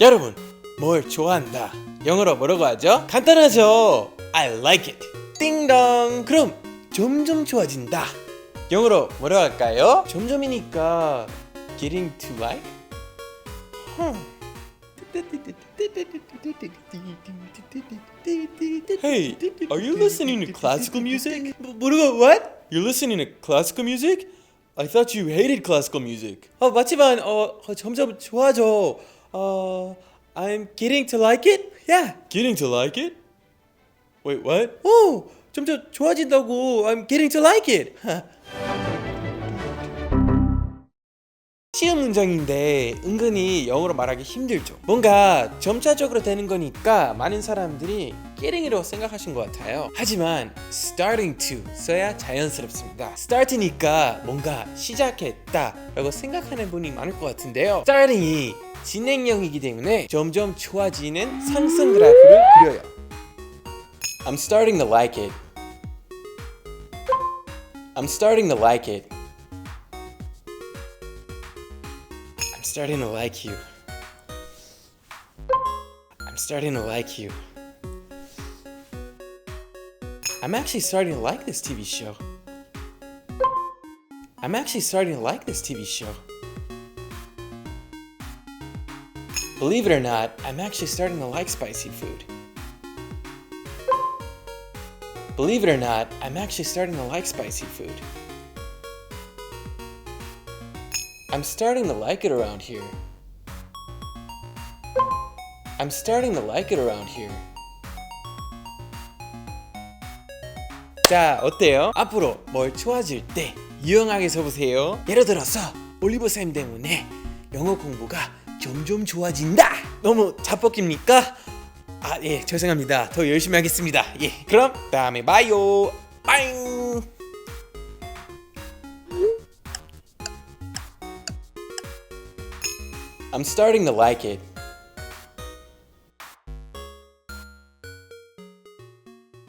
여러분, 뭘 좋아한다. 영어로 뭐라고 하죠? 간단하죠. I like it. 띵동. 그럼 점점 좋아진다. 영어로 뭐라고 할까요? 점점이니까 getting to like. Hey, are you listening to classical music? 뭐라고? What? You're listening to classical music? I thought you hated classical music. 어 맞지만 어, 어 점점 좋아져. 어 I'm getting to like it. Yeah. Getting to like it? Wait, what? 어 점점 좋아진다고. I'm getting to like it. 시험 문장인데 은근히 영어로 말하기 힘들죠. 뭔가 점차적으로 되는 거니까 많은 사람들이 getting이라고 생각하신 것 같아요. 하지만 starting to 써야 자연스럽습니다. start니까 뭔가 시작했다라고 생각하는 분이 많을 것 같은데요. starting이 진행형이기 때문에 점점 좋아지는 상승 그래프를 그려요. I'm starting to like it. I'm starting to like it. I'm starting to like you. I'm starting to like you. I'm actually starting to like this TV show. I'm actually starting to like this TV show. Believe it or not, I'm actually starting to like spicy food. Believe it or not, I'm actually starting to like spicy food. I'm starting to like it around here. I'm starting to like it around here. 자, 어때요? 앞으로 뭘 좋아질 때 유용하게 써보세요. 예를 들어서 올리브 쌤 때문에 영어 공부가 점점 좋아진다. 너무 자뻑깁니까? 아, 예, 죄송합니다. 더 열심히 하겠습니다. 예, 그럼 다음에 봐요. 빠잉. I'm starting to like it.